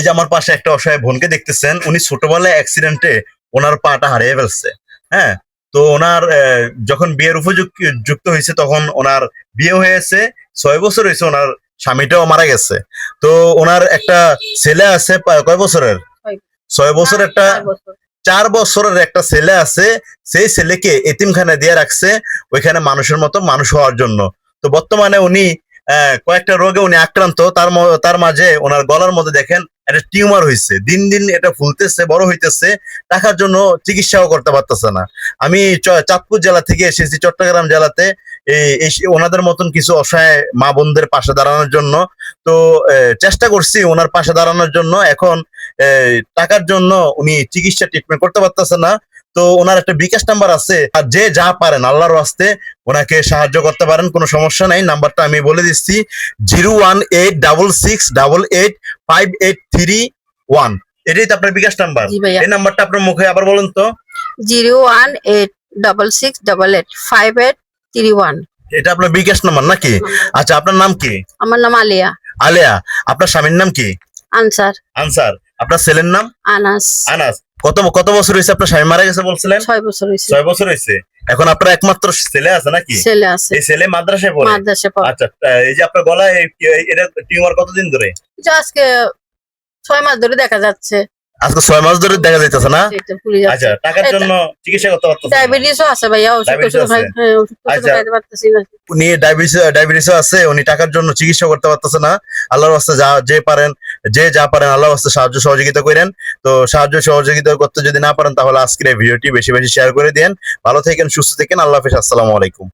এই যে আমার পাশে একটা অসহায় বোনকে দেখতেছেন উনি ছোটবেলায় অ্যাক্সিডেন্টে ওনার পাটা হারিয়ে ফেলছে হ্যাঁ? তো ওনার যখন বিয়ের উপযুক্ত যুক্ত হয়েছে তখন ওনার বিয়ে হয়েছে ছয় বছর হয়েছে ওনার স্বামীটাও মারা গেছে। তো ওনার একটা ছেলে আছে কয় বছরের? ছয়। বছর একটা চার বছরের একটা ছেলে আছে সেই ছেলেকে এতিমখানে দিয়ে রাখছে ওইখানে মানুষের মতো মানুষ হওয়ার জন্য। তো বর্তমানে উনি কয়েকটা রোগে উনি আক্রান্ত। তার তার মাঝে ওনার গলার মধ্যে দেখেন একটা টিউমার হয়েছে দিন দিন এটা ফুলতেছে, বড় হইতেছে, টাকার জন্য চিকিৎসাও করতে পারতেছে না। আমি চাঁদপুর জেলা থেকে এসেছি, চট্টগ্রাম জেলাতে। এই ওনাদের মতন কিছু অসহায় মা বোনদের পাশে দাঁড়ানোর জন্য। তো চেষ্টা করছি ওনার পাশে দাঁড়ানোর জন্য। এখন টাকার জন্য উনি চিকিৎসা ট্রিটমেন্ট করতে পারতেছে না। তো ওনার একটা বিকাশ নাম্বার আছে। আর যে যা পারেন আল্লাহর ওয়াস্তে ওনাকে সাহায্য করতে পারেন কোনো সমস্যা নাই। নাম্বারটা আমি বলে দিচ্ছি zero one eight double six double eight five eight three one. এটাই তো আপনার বিকাশ নাম্বার। এই নাম্বারটা আপনার মুখে আবার বলুন তো। Zero one eight double six double eight five eight three one. এটা আপনার বিকাশ নাম্বার নাকি? আচ্ছা আপনার নাম কি? আমার নাম আলিয়া। আলিয়া আপনার স্বামীর নাম কি? আনসার। আনসার। আপনার ছেলের নাম? আনাস। আনাস। কত কত বছর হয়েছে আপনার স্বামী মারা গেছে বলছিলেন? ছয় বছর হয়েছে। ছয় বছর হয়েছে। এখন আপনার একমাত্র ছেলে আছে নাকি? ছেলে আছে। এই ছেলে মাদ্রাসায় পড়ে? মাদ্রাসে পড়ে। আচ্ছা এই যে আপনার গলায় এটা টিউমার কতদিন ধরে? আজকে ছয় মাস ধরে দেখা যাচ্ছে। আজকে ছয় মাস ধরে দেখা যাইতেছে না? আচ্ছা টাকার জন্য চিকিৎসা করতে পারতেছে। ডায়াবেটিসও আছে ভাইয়া ওষুধ হ্যাঁ আচ্ছা। উনি ডায়াবেটিস ডায়াবেটিসও আছে উনি টাকার জন্য চিকিৎসা করতে পারতেছে না। আল্লাহর রাস্তে যা যে পারেন যে যা পারেন আল্লাহ আস্তে সাহায্য সহযোগিতা করেন। তো সাহায্য সহযোগিতা করতে যদি না পারেন, তাহলে আজকের এই ভিডিওটি বেশি বেশি শেয়ার করে দেন ভালো থাকেন, সুস্থ থাকেন, আল্লাহ হাফিজ, আসসালামু আলাইকুম।